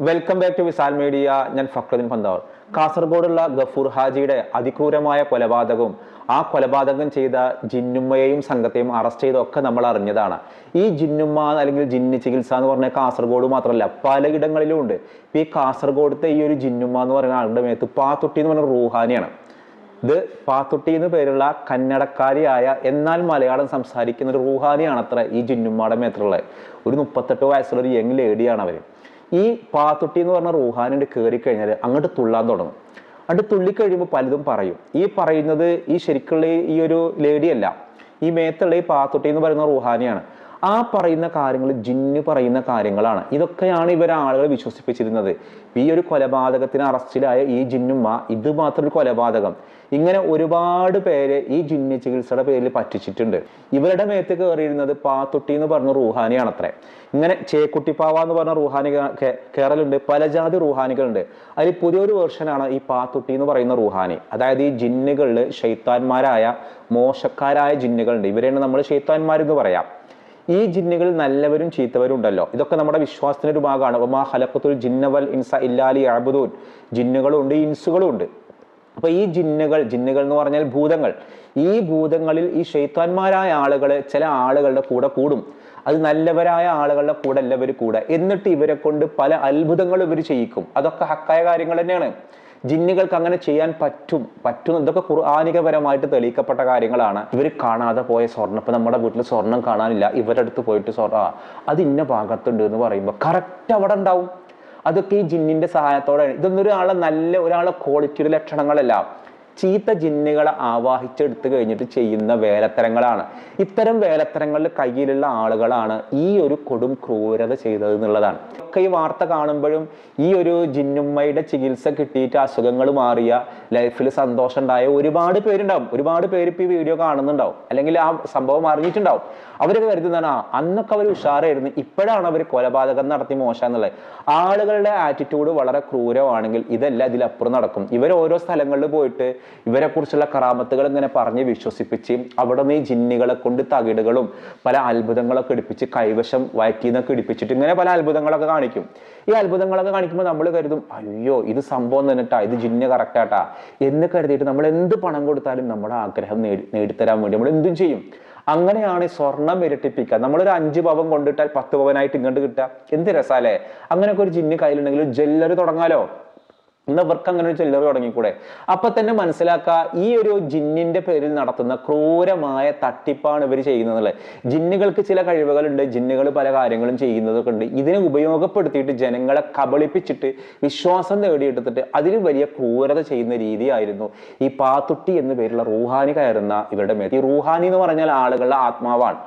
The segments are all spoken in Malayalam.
Welcome back to Visal media ഞാൻ ഫക്രുദ്ദീൻ പന്താവർ കാസർഗോഡുള്ള ഗഫൂർ ഹാജിയുടെ അതിക്രൂരമായ കൊലപാതകവും ആ കൊലപാതകം ചെയ്ത ജിന്നുമ്മയെയും സംഘത്തെയും അറസ്റ്റ് ചെയ്തൊക്കെ നമ്മൾ അറിഞ്ഞതാണ്. ഈ ജിന്നുമ്മ അല്ലെങ്കിൽ ജിന്ന് ചികിത്സ എന്ന് പറഞ്ഞാൽ കാസർഗോഡ് മാത്രമല്ല പലയിടങ്ങളിലും ഉണ്ട്. ഈ കാസർഗോഡത്തെ ഈ ഒരു ജിന്നുമ്മ എന്ന് പറയുന്ന ആളുടെ മേത്ത് പാത്തുട്ടി എന്ന് പറഞ്ഞ റൂഹാനിയാണ്. ഇത് പാത്തുട്ടി എന്ന് പേരുള്ള കന്നടക്കാരിയായ എന്നാൽ മലയാളം സംസാരിക്കുന്ന ഒരു റൂഹാനിയാണ് അത്ര ഈ ജിന്നുമ്മയുടെ മേത്തുള്ളത്. ഒരു മുപ്പത്തെട്ട് വയസ്സുള്ള ഒരു യങ് ലേഡിയാണ് അവർ ഈ പാത്തുട്ടി എന്ന് പറഞ്ഞ റൂഹാനിന്റെ കയറി കഴിഞ്ഞാൽ അങ്ങോട്ട് തുള്ളാൻ തുടങ്ങും. അങ്ങോട്ട് തുള്ളിക്കഴിയുമ്പോൾ പലതും പറയും. ഈ പറയുന്നത് ഈ ശരിക്കുള്ള ഈ ഒരു ലേഡിയല്ല ഈ മേത്തുള്ള ഈ പാത്തുട്ടി എന്ന് പറയുന്ന റൂഹാനിയാണ്. ആ പറയുന്ന കാര്യങ്ങൾ ജിന്നു പറയുന്ന കാര്യങ്ങളാണ്. ഇതൊക്കെയാണ് ഇവർ ആളുകളെ വിശ്വസിപ്പിച്ചിരുന്നത്. ഈ ഒരു കൊലപാതകത്തിന് അറസ്റ്റിലായ ഈ ജിന്നുമ്മ ഇത് മാത്രം ഒരു കൊലപാതകം. ഇങ്ങനെ ഒരുപാട് പേര് ഈ ജിന്ന് ചികിത്സയുടെ പേരിൽ പറ്റിച്ചിട്ടുണ്ട്. ഇവരുടെ മേത്ത് കയറിയിരുന്നത് പാത്തുട്ടി എന്ന് പറഞ്ഞ റൂഹാനിയാണ് അത്രേ ഇങ്ങനെ ചേക്കുട്ടിപ്പാവ എന്ന് പറഞ്ഞ റൂഹാനി കേരളുണ്ട് പല ജാതി റൂഹാനികളുണ്ട്. അതിൽ പുതിയൊരു വേർഷനാണ് ഈ പാത്തുട്ടി എന്ന് പറയുന്ന റൂഹാനി. അതായത് ഈ ജിന്നുകളിൽ ഷെയ്ത്താന്മാരായ മോശക്കാരായ ജിന്നുകളുണ്ട്. ഇവരെയാണ് നമ്മൾ ഷെയ്ത്താന്മാരെന്ന് പറയാം. ഈ ജിന്നുകൾ നല്ലവരും ചീത്തവരും ഉണ്ടല്ലോ. ഇതൊക്കെ നമ്മുടെ വിശ്വാസത്തിന്റെ ഒരു ഭാഗമാണ്. ഒമാ ഹലക്കത്തുൽ ജിന്നവൽ ഇൻസ ഇല്ലാലി അബുദൂൻ ജിന്നുകളും ഉണ്ട് ഇൻസുകളും ഉണ്ട് അപ്പൊ ഈ ജിന്നുകൾ ജിന്നുകൾ എന്ന് പറഞ്ഞാൽ ഭൂതങ്ങൾ. ഈ ഭൂതങ്ങളിൽ ഈ ഷെയ്ത്താന്മാരായ ആളുകൾ ചില ആളുകളുടെ കൂടെ കൂടും. അത് നല്ലവരായ ആളുകളുടെ കൂടെ എല്ലാവരും കൂടെ. എന്നിട്ട് ഇവരെ കൊണ്ട് പല അത്ഭുതങ്ങളും ഇവർ ചെയ്യിക്കും. അതൊക്കെ ഹക്കായ കാര്യങ്ങൾ തന്നെയാണ്. ജിന്നുകൾക്ക് അങ്ങനെ ചെയ്യാൻ പറ്റും. പറ്റും ഇതൊക്കെ ഖുർആാനികപരമായിട്ട് തെളിയിക്കപ്പെട്ട കാര്യങ്ങളാണ്. ഇവർ കാണാതെ പോയ സ്വർണം. ഇപ്പം നമ്മുടെ വീട്ടിൽ സ്വർണം കാണാനില്ല. ഇവരുടെ അടുത്ത് പോയിട്ട് സ്വർണ അത് ഇന്ന ഭാഗത്തുണ്ട് എന്ന് പറയുമ്പോൾ കറക്റ്റ് അവിടെ ഉണ്ടാവും. അതൊക്കെ ഈ ജിന്നിന്റെ സഹായത്തോടെയാണ്. ഇതൊന്നും ഒരാളെ നല്ല ഒരാളെ ക്വാളിറ്റിയുടെ ലക്ഷണങ്ങളല്ല. ചീത്ത ജിന്നുകളെ ആവാഹിച്ചെടുത്ത് കഴിഞ്ഞിട്ട് ചെയ്യുന്ന വേലത്തരങ്ങളാണ്. ഇത്തരം വേലത്തരങ്ങളിൽ കയ്യിലുള്ള ആളുകളാണ് ഈ ഒരു കൊടും ക്രൂരത ചെയ്തത് എന്നുള്ളതാണ്. ഒക്കെ ഈ വാർത്ത കാണുമ്പോഴും ഈ ഒരു ജിന്നുമ്മയുടെ ചികിത്സ കിട്ടിയിട്ട് അസുഖങ്ങൾ മാറിയ ലൈഫിൽ സന്തോഷം ഉണ്ടായ ഒരുപാട് പേരുണ്ടാവും. ഒരുപാട് പേര് ഇപ്പോൾ ഈ വീഡിയോ കാണുന്നുണ്ടാവും. അല്ലെങ്കിൽ ആ സംഭവം അറിഞ്ഞിട്ടുണ്ടാവും. അവരൊക്കെ കരുതുന്നതാണ് ആ അന്നൊക്കെ അവർ ഉഷാറായിരുന്നു. ഇപ്പോഴാണ് അവർ കൊലപാതകം നടത്തി മോശം എന്നുള്ളത്. ആളുകളുടെ ആറ്റിറ്റ്യൂഡ് വളരെ ക്രൂരമാണെങ്കിൽ ഇതല്ല ഇതിലപ്പുറം നടക്കും. ഇവർ ഓരോ സ്ഥലങ്ങളിൽ പോയിട്ട് ഇവരെ കുറിച്ചുള്ള കറാമത്തുകൾ ഇങ്ങനെ പറഞ്ഞ് വിശ്വസിപ്പിച്ച് അവിടെ നിന്ന് ഈ ജിന്നുകളെ കൊണ്ട് തകിടുകളും പല അത്ഭുതങ്ങളൊക്കെ എടുപ്പിച്ച് കൈവശം വയറ്റിന്നൊക്കെ ഇടിപ്പിച്ചിട്ട് ഇങ്ങനെ പല അത്ഭുതങ്ങളൊക്കെ കാണിക്കും ഈ അത്ഭുതങ്ങളൊക്കെ കാണിക്കുമ്പോൾ നമ്മൾ കരുതും അയ്യോ ഇത് സംഭവം തന്നിട്ടാ ഇത് ജിന്ന കറക്റ്റാട്ടാ എന്ന് കരുതിയിട്ട് നമ്മൾ എന്ത് പണം കൊടുത്താലും നമ്മുടെ ആഗ്രഹം നേടി നേടിത്തരാൻ വേണ്ടി നമ്മൾ എന്തും ചെയ്യും. അങ്ങനെയാണ് സ്വർണം ഇരട്ടിപ്പിക്കുക. നമ്മളൊരു അഞ്ച് പവൻ കൊണ്ടിട്ടാൽ പത്ത് പവനായിട്ട് ഇങ്ങോട്ട് കിട്ടുക. എന്ത് രസാലേ അങ്ങനെയൊക്കെ ഒരു ജിന്ന് കയ്യിലുണ്ടെങ്കിൽ ജ്വല്ലറി തുടങ്ങാലോ? ഇന്ന് ഇവർക്ക് അങ്ങനെ ഒരു ചില്ലറ തുടങ്ങിക്കൂടെ? അപ്പൊ തന്നെ മനസ്സിലാക്കുക ഈ ഒരു ജിന്നിന്റെ പേരിൽ നടത്തുന്ന ക്രൂരമായ തട്ടിപ്പാണ് ഇവർ ചെയ്യുന്നത് ജിന്നുകൾക്ക് ചില കഴിവുകളുണ്ട് ജിന്നുകൾ പല കാര്യങ്ങളും ചെയ്യുന്നതൊക്കെ ഉണ്ട്. ഇതിനെ ഉപയോഗപ്പെടുത്തിയിട്ട് ജനങ്ങളെ കബളിപ്പിച്ചിട്ട് വിശ്വാസം നേടിയെടുത്തിട്ട് അതിന് വലിയ ക്രൂരത ചെയ്യുന്ന രീതിയായിരുന്നു ഈ പാത്തുട്ടി എന്ന പേരുള്ള റൂഹാനി കയറുന്ന ഇവരുടെ മേത്ത്. ഈ റൂഹാനി എന്ന് പറഞ്ഞാൽ ആളുകളുടെ ആത്മാവാണ്.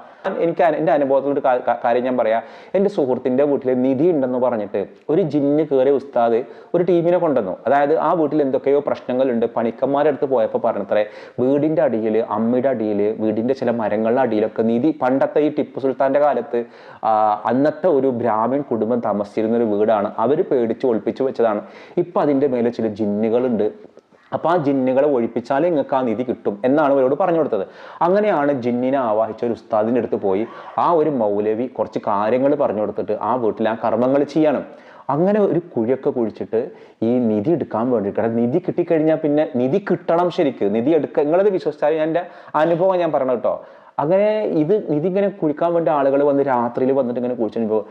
എനിക്ക് എന്റെ അനുഭവത്തിൽ ഒരു കാര്യം ഞാൻ പറയാം. എന്റെ സുഹൃത്തിന്റെ വീട്ടിൽ നിധി ഉണ്ടെന്ന് പറഞ്ഞിട്ട് ഒരു ജിന്ന് കയറിയ ഉസ്താദ് ഒരു ടീമിനെ കൊണ്ടുവന്നു. അതായത് ആ വീട്ടിൽ എന്തൊക്കെയോ പ്രശ്നങ്ങളുണ്ട്. പണിക്കന്മാരുടെ അടുത്ത് പോയപ്പോൾ പറഞ്ഞത്രേ വീടിന്റെ അടിയിൽ അമ്മയുടെ അടിയിൽ വീടിന്റെ ചില മരങ്ങളുടെ അടിയിലൊക്കെ നീതി പണ്ടത്തെ ഈ ടിപ്പു സുൽത്താന്റെ കാലത്ത് അന്നത്തെ ഒരു ബ്രാഹ്മിൺ കുടുംബം താമസിച്ചിരുന്ന ഒരു വീടാണ്. അവർ പേടിച്ച് ഒളിപ്പിച്ചു വെച്ചതാണ്. ഇപ്പം അതിന്റെ മേലെ ചില ജിന്നുകളുണ്ട്. അപ്പോൾ ആ ജിന്നുകളെ ഒഴിപ്പിച്ചാലേ നിങ്ങൾക്ക് ആ നിധി കിട്ടും എന്നാണ് അവരോട് പറഞ്ഞു കൊടുത്തത്. അങ്ങനെയാണ് ജിന്നിനെ ആവാഹിച്ച ഒരു ഉസ്താദിന്റെ അടുത്ത് പോയി ആ ഒരു മൗലവി കുറച്ച് കാര്യങ്ങൾ പറഞ്ഞു കൊടുത്തിട്ട് ആ വീട്ടിൽ ആ കർമ്മങ്ങൾ ചെയ്യണം. അങ്ങനെ ഒരു കുഴിയൊക്കെ കുഴിച്ചിട്ട് ഈ നിധി എടുക്കാൻ വേണ്ടിയിട്ട് കാരണം നിധി കിട്ടിക്കഴിഞ്ഞാൽ പിന്നെ നിധി കിട്ടണം ശരിക്കും. നിധി എടുക്കുക നിങ്ങളത് വിശ്വസിച്ചാൽ എന്റെ അനുഭവം ഞാൻ പറഞ്ഞു കേട്ടോ. അങ്ങനെ ഇത് ഇതിങ്ങനെ കുഴിക്കാൻ വേണ്ടി ആളുകൾ വന്ന് രാത്രിയിൽ വന്നിട്ട് ഇങ്ങനെ കുഴിച്ചപ്പോൾ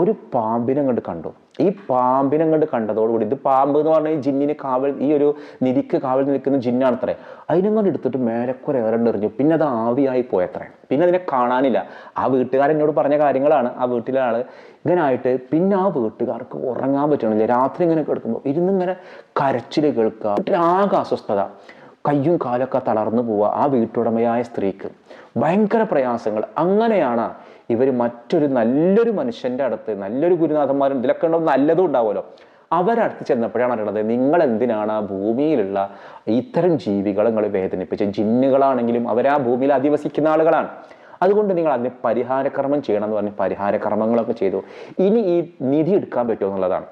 ഒരു പാമ്പിനെ കണ്ട് കണ്ടു. ഈ പാമ്പിനെ കണ്ട് കണ്ടതോടുകൂടി ഇത് പാമ്പ് എന്ന് പറഞ്ഞാൽ ജിന്നിന് കാവൽ ഈ ഒരു നിധിക്ക് കാവൽ നിൽക്കുന്ന ജിന്നാണ് അത്ര അതിനെ കൊണ്ട് എടുത്തിട്ട് മേലക്കുറെ ഏറെണ്ടെറിഞ്ഞു പിന്നെ അത് ആവിയായി പോയത്രേ. പിന്നെ അതിനെ കാണാനില്ല. ആ വീട്ടുകാരൻ എന്നോട് പറഞ്ഞ കാര്യങ്ങളാണ്. ആ വീട്ടിലെ ആൾ ഇങ്ങനെ ആയിട്ട് പിന്നെ ആ വീട്ടുകാർക്ക് ഉറങ്ങാൻ പറ്റണില്ല. രാത്രി ഇങ്ങനെ കിടക്കുമ്പോൾ ഇരുന്നിങ്ങനെ കരച്ചിൽ കേൾക്കുക ആകെ അസ്വസ്ഥത. കയ്യും കാലൊക്കെ തളർന്നു പോവുക ആ വീട്ടുടമയായ സ്ത്രീക്ക്. ഭയങ്കര പ്രയാസങ്ങൾ. അങ്ങനെയാണ് ഇവർ മറ്റൊരു നല്ലൊരു മനുഷ്യന്റെ അടുത്ത് നല്ലൊരു ഗുരുനാഥന്മാരും ഇതിലൊക്കെ ഉണ്ടാവും നല്ലതും ഉണ്ടാവുമല്ലോ. അവരടുത്ത് ചെന്നപ്പോഴാണ് അറിയണത് നിങ്ങൾ എന്തിനാണ് ഭൂമിയിലുള്ള ഇത്തരം ജീവികളെ നിങ്ങൾ വേദനിപ്പിച്ച് ജിന്നുകളാണെങ്കിലും അവർ ആ ഭൂമിയിൽ അധിവസിക്കുന്ന ആളുകളാണ്. അതുകൊണ്ട് നിങ്ങൾ അതിന് പരിഹാരകർമ്മം ചെയ്യണം എന്ന് പറഞ്ഞ് പരിഹാരകർമ്മങ്ങളൊക്കെ ചെയ്തു. ഇനി ഈ നിധി എടുക്കാൻ പറ്റുമോ എന്നുള്ളതാണ്.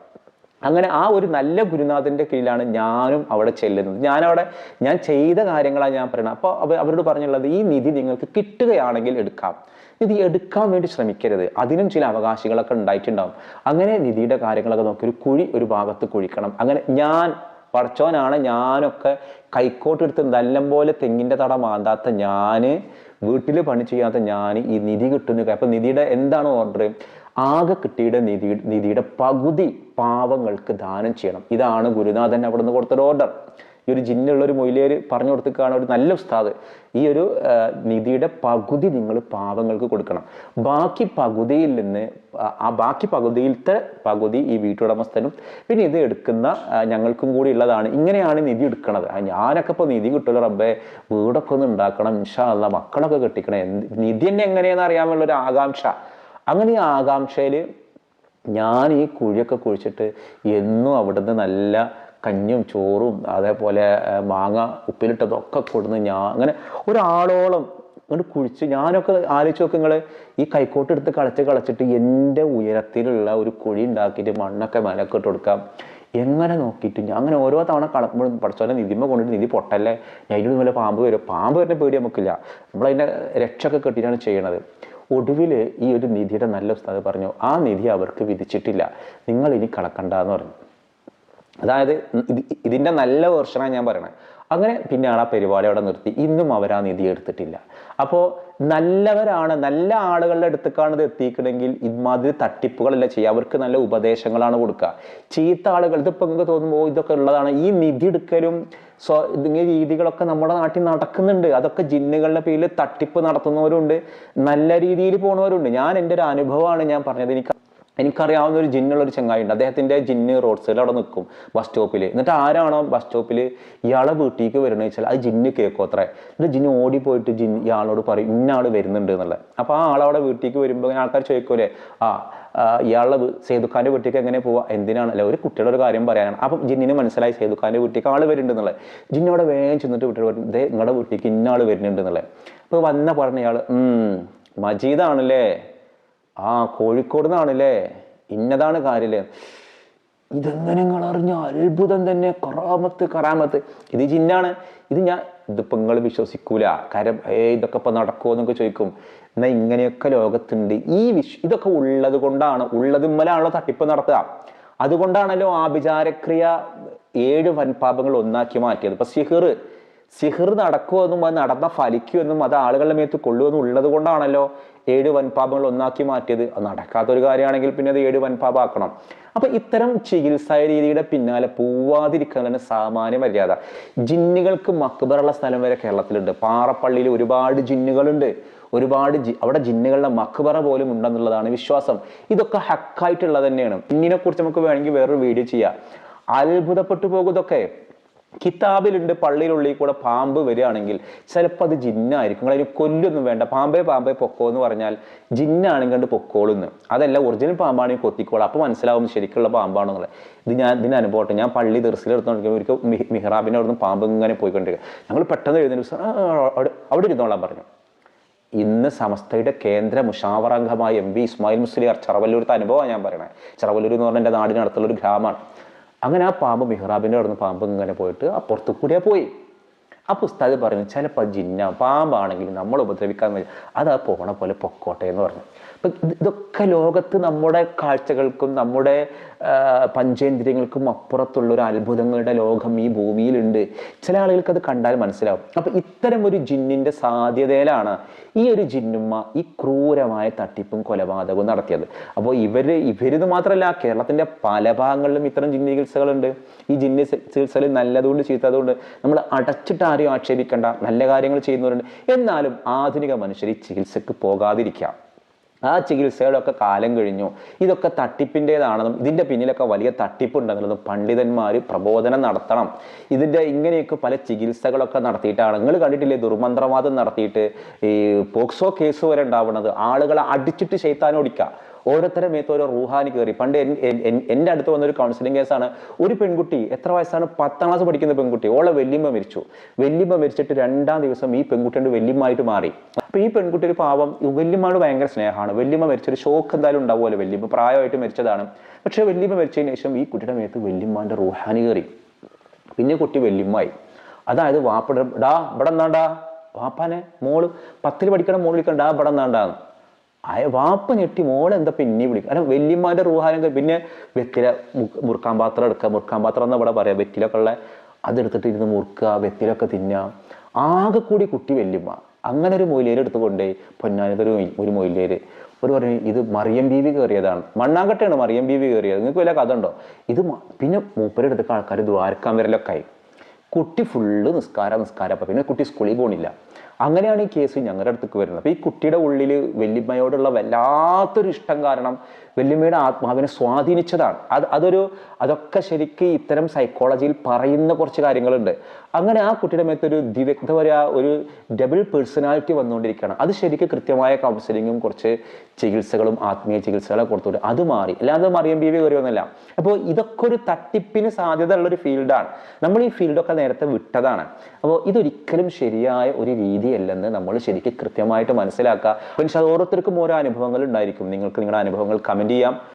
അങ്ങനെ ആ ഒരു നല്ല ഗുരുനാഥന്റെ കീഴിലാണ് ഞാനും അവിടെ ചെല്ലുന്നത്. ഞാനവിടെ ഞാൻ ചെയ്ത കാര്യങ്ങളാണ് ഞാൻ പറയുന്നത്. അപ്പോൾ അവ അവരോട് പറഞ്ഞുള്ളത് ഈ നിധി നിങ്ങൾക്ക് കിട്ടുകയാണെങ്കിൽ എടുക്കാം. നിധി എടുക്കാൻ വേണ്ടി ശ്രമിക്കരുത്. അതിനും ചില അവകാശികളൊക്കെ ഉണ്ടായിട്ടുണ്ടാവും. അങ്ങനെ നിധിയുടെ കാര്യങ്ങളൊക്കെ നോക്കി ഒരു കുഴി ഒരു ഭാഗത്ത് കുഴിക്കണം. അങ്ങനെ ഞാൻ പഠിച്ചവനാണ് ഞാനൊക്കെ കൈക്കോട്ടെടുത്ത് നല്ലം പോലെ തെങ്ങിന്റെ തട മാന്താത്ത ഞാൻ വീട്ടിൽ പണി ചെയ്യാത്ത ഞാൻ ഈ നിധി കിട്ടുന്ന. അപ്പം നിധിയുടെ എന്താണ് ഓർഡർ ആകെ കിട്ടിയുടെ നിധി നിധിയുടെ പകുതി പാവങ്ങൾക്ക് ദാനം ചെയ്യണം. ഇതാണ് ഗുരുനാഥൻ അവിടുന്ന് കൊടുത്തൊരു ഓർഡർ ഈ ഒരു ജിന്നുള്ള ഒരു മൊയിലേര് പറഞ്ഞു കൊടുത്തിക്കാണ് ഒരു നല്ല ഉസ്താദ്. ഈ ഒരു നിധിയുടെ പകുതി നിങ്ങൾ പാവങ്ങൾക്ക് കൊടുക്കണം. ബാക്കി പകുതിയിൽ നിന്ന് ആ- ബാക്കി പകുതിയിലത്തെ പകുതി ഈ വീട്ടുടമസ്ഥനും പിന്നെ ഇത് എടുക്കുന്ന ഞങ്ങൾക്കും കൂടി ഉള്ളതാണ്. ഇങ്ങനെയാണ് നിധി എടുക്കണത്. ആ, ഞാനൊക്കെ ഇപ്പോൾ നിധി കിട്ടുമല്ലോ റബ്ബേ. വീടൊക്കെ ഒന്ന് ഉണ്ടാക്കണം ഇൻഷാ അല്ല മക്കളൊക്കെ കെട്ടിക്കണം. നിധി തന്നെ എങ്ങനെയാണെന്ന് അറിയാനുള്ള ഒരു ആകാംക്ഷ. അങ്ങനെ ഈ ആകാംക്ഷയിൽ ഞാൻ ഈ കുഴിയൊക്കെ കുഴിച്ചിട്ട് എന്നും അവിടുന്ന് നല്ല കഞ്ഞും ചോറും അതേപോലെ മാങ്ങ ഉപ്പിലിട്ടതൊക്കെ കൊടുന്ന് ഞാൻ അങ്ങനെ ഒരാളോളം അങ്ങോട്ട് കുഴിച്ച് ഞാനൊക്കെ ആലോചിച്ച് നോക്ക് നിങ്ങൾ ഈ കൈക്കോട്ട് എടുത്ത് കളച്ച് കളച്ചിട്ട് എന്റെ ഉയരത്തിലുള്ള ഒരു കുഴി ഉണ്ടാക്കിയിട്ട് മണ്ണൊക്കെ മേലൊക്കെ ഇട്ട് കൊടുക്കാം. എങ്ങനെ നോക്കിയിട്ട് ഞാൻ അങ്ങനെ ഓരോ തവണ കളക്കുമ്പോഴും പഠിച്ചോലെ നിധിമ കൊണ്ടിട്ട് നിധി പൊട്ടല്ലേ? അതിന്റെ വല്ല പാമ്പ് വരും. പാമ്പ് വരുന്ന പേടി നമുക്കില്ല. നമ്മളതിന്റെ രക്ഷയൊക്കെ കെട്ടിയിട്ടാണ് ചെയ്യണത്. ഒടുവിൽ ഈ ഒരു നിധിയുടെ നല്ല ഉസ്താദ് പറഞ്ഞു ആ നിധി അവർക്ക് വിധിച്ചിട്ടില്ല. നിങ്ങൾ ഇനി കളക്കണ്ട എന്ന് പറഞ്ഞു. അതായത് ഇത് ഇതിന്റെ നല്ല വേർഷനാണ് ഞാൻ പറയണത് അങ്ങനെ പിന്നെയാണ് ആ പരിപാടി അവിടെ നിർത്തി. ഇന്നും അവർ ആ നിധി എടുത്തിട്ടില്ല. അപ്പോൾ നല്ലവരാണ് നല്ല ആളുകളുടെ അടുത്തേക്കാണ് ഇത് എത്തിക്കണമെങ്കിൽ ഇമാതിരി തട്ടിപ്പുകളല്ല ചെയ്യുക. അവർക്ക് നല്ല ഉപദേശങ്ങളാണ് കൊടുക്കുക. ചീത്ത ആളുകൾ ഇതിപ്പോൾ നിങ്ങൾക്ക് തോന്നുമ്പോൾ ഇതൊക്കെ ഉള്ളതാണ്. ഈ നിധി എടുക്കലും സ്വ ഇതിങ്ങനെ രീതികളൊക്കെ നമ്മുടെ നാട്ടിൽ നടക്കുന്നുണ്ട്. അതൊക്കെ ജിന്നുകളുടെ പേരിൽ തട്ടിപ്പ് നടത്തുന്നവരുണ്ട്. നല്ല രീതിയിൽ പോണവരുണ്ട്. ഞാൻ എന്റെ ഒരു അനുഭവമാണ് ഞാൻ പറഞ്ഞത്. എനിക്ക് എനിക്കറിയാവുന്ന ഒരു ജിന്നുള്ള ഒരു ചങ്ങായി ഉണ്ട് അദ്ദേഹത്തിന്റെ ജിന്ന് റോഡ് സൈഡിൽ അവിടെ നിൽക്കും ബസ് സ്റ്റോപ്പിൽ. എന്നിട്ട് ആരാണോ ബസ് സ്റ്റോപ്പിൽ ഇയാളെ വീട്ടിലേക്ക് വരണമെന്ന് വെച്ചാൽ അത് ജിന്ന് കേൾക്കും അത്രേ. എന്നിട്ട് ജിന്ന് ഓടിപ്പോയിട്ട് ജിന്ന് ഇയാളോട് പറയും ഇന്ന ആൾ വരുന്നുണ്ട് എന്നുള്ളത്. അപ്പോൾ ആ ആളവിടെ വീട്ടിലേക്ക് വരുമ്പോൾ ആൾക്കാർ ചോദിക്കൂലേ ആ, ഇയാളുടെ സേതുഖാന്റെ വീട്ടിലേക്ക് എങ്ങനെ പോവാ? എന്തിനാണല്ലേ ഒരു കുട്ടിയുടെ ഒരു കാര്യം പറയാനാണ്. അപ്പം ജിന്നിന് മനസ്സിലായി സേതുഖാന്റെ വീട്ടിലേക്ക് ആൾ വരുന്നുണ്ടെന്നുള്ളത്. ജിന്നോടെ വേഗം ചെന്നിട്ട് വീട്ടിൽ പറഞ്ഞു ദേ നിങ്ങളുടെ വീട്ടിലേക്ക് ഇന്നാൾ വരുന്നുണ്ടെന്നുള്ളത്. അപ്പോൾ വന്ന പറഞ്ഞ ഇയാൾ മജീദാണല്ലേ? ആ കോഴിക്കോട് നിന്നാണല്ലേ ഇന്നതാണ് കാര്യല്ലേ? ഇതെങ്ങനെ നിങ്ങൾ അറിഞ്ഞ അത്ഭുതം തന്നെ? കറാമത്ത് കറാമത്ത്. ഇത് ജിന്നാണ്. ഇത് ഞാൻ ഇതിപ്പോൾ നിങ്ങൾ വിശ്വസിക്കൂല. കാര്യം ഏ ഇതൊക്കെ ഇപ്പം നടക്കുമോ എന്നൊക്കെ ചോദിക്കും. എന്നാൽ ഇങ്ങനെയൊക്കെ ലോകത്തുണ്ട്. ഈ വിശ് ഇതൊക്കെ ഉള്ളത് കൊണ്ടാണ് ഉള്ളതുമ്മലാണല്ലോ തട്ടിപ്പ് നടത്തുക. അതുകൊണ്ടാണല്ലോ ആഭിചാരക്രിയ ഏഴ് വൻപാപങ്ങൾ ഒന്നാക്കി മാറ്റിയത്. ഇപ്പം സിഹിർ സിഹിർ നടക്കുമെന്നും അത് നടന്ന ഫലിക്കുമെന്നും അത് ആളുകളുടെ മേത്ത് കൊള്ളുമെന്നും ഉള്ളത് കൊണ്ടാണല്ലോ ഏഴ് വൻപാപങ്ങൾ ഒന്നാക്കി മാറ്റിയത്. അത് നടക്കാത്തൊരു കാര്യമാണെങ്കിൽ പിന്നെ അത് ഏഴ് വൻപാപാക്കണം. അപ്പൊ ഇത്തരം ചികിത്സാ രീതിയുടെ പിന്നാലെ പോവാതിരിക്കുന്നതാണ് സാമാന്യ മര്യാദ. ജിന്നുകൾക്ക് മക്ബറുള്ള സ്ഥലം വരെ കേരളത്തിലുണ്ട്. പാറപ്പള്ളിയിൽ ഒരുപാട് ജിന്നുകളുണ്ട്. ഒരുപാട് ജി അവിടെ ജിന്നുകളുടെ മക്ബറ പോലും ഉണ്ടെന്നുള്ളതാണ് വിശ്വാസം. ഇതൊക്കെ ഹക്കായിട്ടുള്ളത് തന്നെയാണ്. ഇന്നിനെ കുറിച്ച് നമുക്ക് വേണമെങ്കിൽ വേറൊരു വീഡിയോ ചെയ്യാം. അത്ഭുതപ്പെട്ടു പോകുന്നതൊക്കെ കിതാബിലുണ്ട് പള്ളിയിലുള്ളിൽ കൂടെ പാമ്പ് വരികയാണെങ്കിൽ ചിലപ്പോൾ അത് ജിന്നായിരിക്കും. നിങ്ങൾ അതിന് കൊല്ലൊന്നും വേണ്ട. പാമ്പേ പാമ്പേ പൊക്കോ എന്ന് പറഞ്ഞാൽ ജിന്നാണെങ്കിൽ കണ്ട് പൊക്കോളുന്ന്. അതല്ല ഒറിജിനൽ പാമ്പാണെങ്കിൽ കൊത്തിക്കോളും. അപ്പോൾ മനസ്സിലാവും ശരിക്കുള്ള പാമ്പാണെന്നുള്ളത്. ഇത് ഞാൻ ഇതിന് അനുഭവട്ടെ ഞാൻ പള്ളി ദർസിൽ എടുത്തോണ്ടിരിക്കുമ്പോൾ ഒരു മിഹ്റാബിന്റെ അവിടുന്ന് പാമ്പ് ഇങ്ങനെ പോയിക്കൊണ്ടിരിക്കുക ഞങ്ങൾ പെട്ടെന്ന് എഴുതുന്ന ദിവസം "ആ, ആ, അവിടെ ഇരുന്നോളാൻ പറഞ്ഞു. ഇന്ന് സമസ്തയുടെ കേന്ദ്ര മുഷാവറംഗമായ എം വി ഇസ്മായിൽ മുസ്ലിയാർ ചെറവല്ലൂരത്തെ അനുഭവമാണ് ഞാൻ പറയുന്നത് ചെറവല്ലൂർ എന്ന് പറഞ്ഞാൽ എന്റെ നാടിനടുത്തുള്ള ഒരു ഗ്രാമമാണ്. അങ്ങനെ ആ പാമ്പ് മിഹ്റാബിന്റെ അവിടെ നിന്ന് പാമ്പ് ഇങ്ങനെ പോയിട്ട് അപ്പുറത്ത് കൂടിയാ പോയി. അപ്പോൾ ഉസ്താദ് പറഞ്ഞു ചിലപ്പോൾ ജിന്ന പാമ്പാണെങ്കിലും നമ്മൾ ഉപദ്രവിക്കാൻ വരും. അത് ആ പോണ പോലെ പൊക്കോട്ടെ എന്ന് പറഞ്ഞു. അപ്പം ഇതൊക്കെ ലോകത്ത് നമ്മുടെ കാഴ്ചകൾക്കും നമ്മുടെ പഞ്ചേന്ദ്രിയങ്ങൾക്കും അപ്പുറത്തുള്ള ഒരു അത്ഭുതങ്ങളുടെ ലോകം ഈ ഭൂമിയിലുണ്ട്. ചില ആളുകൾക്ക് അത് കണ്ടാൽ മനസ്സിലാവും. അപ്പം ഇത്തരം ഒരു ജിന്നിന്റെ സാധ്യതയിലാണ് ഈ ഒരു ജിന്നുമ്മ ഈ ക്രൂരമായ തട്ടിപ്പും കൊലപാതകവും നടത്തിയത്. അപ്പോൾ ഇവർ ഇവരിത് മാത്രമല്ല കേരളത്തിന്റെ പല ഭാഗങ്ങളിലും ഇത്തരം ജിന്ന ചികിത്സകളുണ്ട്. ഈ ജിന്ന ചികിത്സകൾ നല്ലതുകൊണ്ട് ചീത്തതുകൊണ്ട് നമ്മൾ അടച്ചിട്ട് ആരെയും ആക്ഷേപിക്കേണ്ട നല്ല കാര്യങ്ങൾ ചെയ്യുന്നവരുണ്ട്. എന്നാലും ആധുനിക മനുഷ്യർ ഈ ചികിത്സക്ക് പോകാതിരിക്കാം. ആ ചികിത്സകളൊക്കെ കാലം കഴിഞ്ഞു. ഇതൊക്കെ തട്ടിപ്പിന്റെതാണെന്നും ഇതിന്റെ പിന്നിലൊക്കെ വലിയ തട്ടിപ്പുണ്ടെന്നുള്ളതും പണ്ഡിതന്മാർ പ്രബോധനം നടത്തണം. ഇതിന്റെ ഇങ്ങനെയൊക്കെ പല ചികിത്സകളൊക്കെ നടത്തിയിട്ടാണ്. നിങ്ങൾ കണ്ടിട്ടില്ലേ ദുർമന്ത്രവാദം നടത്തിയിട്ട് ഈ പോക്സോ കേസ് വരെ ഉണ്ടാവുന്നത്? ആളുകളെ അടിച്ചിട്ട് ചെയ്താനോടിക്കുക ഓരോരുത്തരുടെ മേത്ത് ഓരോ റൂഹാനി കയറി പണ്ട് എൻ- എൻ- എൻ- എന്റെ അടുത്ത് വന്നൊരു കൗൺസിലിംഗ് കേസാണ് ഒരു പെൺകുട്ടി എത്ര വയസ്സാണ്? പത്താം ക്ലാസ് പഠിക്കുന്ന പെൺകുട്ടി. ഓളെ വല്യമ്മ മരിച്ചു. വല്യമ്മ മരിച്ചിട്ട് രണ്ടാം ദിവസം ഈ പെൺകുട്ടിയുടെ വെല്ലിമ്മായിട്ട് മാറി. അപ്പൊ ഈ പെൺകുട്ടി ഒരു പാവം ഈ വല്യമ്മയോട് ഭയങ്കര സ്നേഹമാണ്. വല്യമ്മ മരിച്ചൊരു ഷോക്ക് എന്തായാലും ഉണ്ടാവുമല്ലോ. വല്യമ്മ പ്രായമായിട്ട് മരിച്ചതാണ്. പക്ഷെ വല്യമ്മ മരിച്ചതിന് ശേഷം ഈ കുട്ടിയുടെ മേത്ത് വല്യമ്മാന്റെ റൂഹാനി കയറി പിന്നെ കുട്ടി വല്യമ്മായി. അതായത് വാപ്പട ഇവിടെ എന്താണ്ടാ വാപ്പാനെ മോൾ പത്തിൽ പഠിക്കണ മോളിൽ കണ്ടാ ഇവിടെ എന്താണ്ടാന്ന് അയ വാപ്പ ഞെട്ടി മോളെ എന്താ പിന്നെ വിളിക്കും കാരണം വല്യമ്മാന്റെ റൂഹാരം പിന്നെ വെത്തില മുറുക്കാൻ പാത്രം എടുക്കുക മുറുക്കാൻ പാത്രം എന്ന് ഇവിടെ പറയാം? വെറ്റിലൊക്കെ ഉള്ള അതെടുത്തിട്ട് ഇരുന്ന് മുറുക്കുക വെത്തിലൊക്കെ തിന്നുക ആകെ കൂടി കുട്ടി വല്യമ്മ. അങ്ങനെ ഒരു മൊയിലേര് എടുത്ത് കൊണ്ടേ പൊന്നാനത്തൊരു ഒരു മൊയിലേര് ഒരു പറഞ്ഞു ഇത് മറിയം ബീവി കയറിയതാണ്. മണ്ണാങ്കട്ടയാണ് മറിയം ബീവി കയറിയത്? നിങ്ങൾക്ക് വല്ല കഥ ഉണ്ടോ? ഇത് പിന്നെ മൂപ്പരെടുത്തൊക്കെ ആൾക്കാർ ദ്വാരക്കാൻ വരലൊക്കെ ആയി. കുട്ടി ഫുള്ള് നിസ്കാര നിസ്കാരം അപ്പം പിന്നെ കുട്ടി സ്കൂളിൽ പോണില്ല. അങ്ങനെയാണ് ഈ കേസ് ഞങ്ങളുടെ അടുത്തേക്ക് വരുന്നത്. അപ്പോൾ ഈ കുട്ടിയുടെ ഉള്ളിൽ വല്യമ്മയോടുള്ള വല്ലാത്തൊരു ഇഷ്ടം കാരണം വല്യമ്മയുടെ ആത്മാവിനെ സ്വാധീനിച്ചതാണ്. അത് അതൊരു അതൊക്കെ ശരിക്ക് ഇത്തരം സൈക്കോളജിയിൽ പറയുന്ന കുറച്ച് കാര്യങ്ങളുണ്ട്. അങ്ങനെ ആ കുട്ടിയുടെ മേത്തൊരു ദിവ്യക്തപര ഒരു ഡബിൾ പേഴ്സണാലിറ്റി വന്നുകൊണ്ടിരിക്കുകയാണ്. അത് ശരിക്ക് കൃത്യമായ കൗൺസിലിങ്ങും കുറച്ച് ചികിത്സകളും ആത്മീയ ചികിത്സകളൊക്കെ കൊടുത്തുകൊണ്ട് അത് മാറി. അല്ലാതെ മറിയം ബീവി കയറിയൊന്നുമില്ല. അപ്പോൾ ഇതൊക്കെ ഒരു തട്ടിപ്പിന് സാധ്യത ഉള്ളൊരു ഫീൽഡാണ് നമ്മൾ ഈ ഫീൽഡൊക്കെ നേരത്തെ വിട്ടതാണ്. അപ്പോൾ ഇതൊരിക്കലും ശരിയായ ഒരു രീതിയല്ലെന്ന് നമ്മൾ ശരിക്കും കൃത്യമായിട്ട് മനസ്സിലാക്കുക. പക്ഷേ ഓരോരുത്തർക്കും ഓരോ അനുഭവങ്ങൾ ഉണ്ടായിരിക്കും. നിങ്ങൾക്ക് നിങ്ങളുടെ അനുഭവങ്ങൾ കമന്റ് ചെയ്യാം.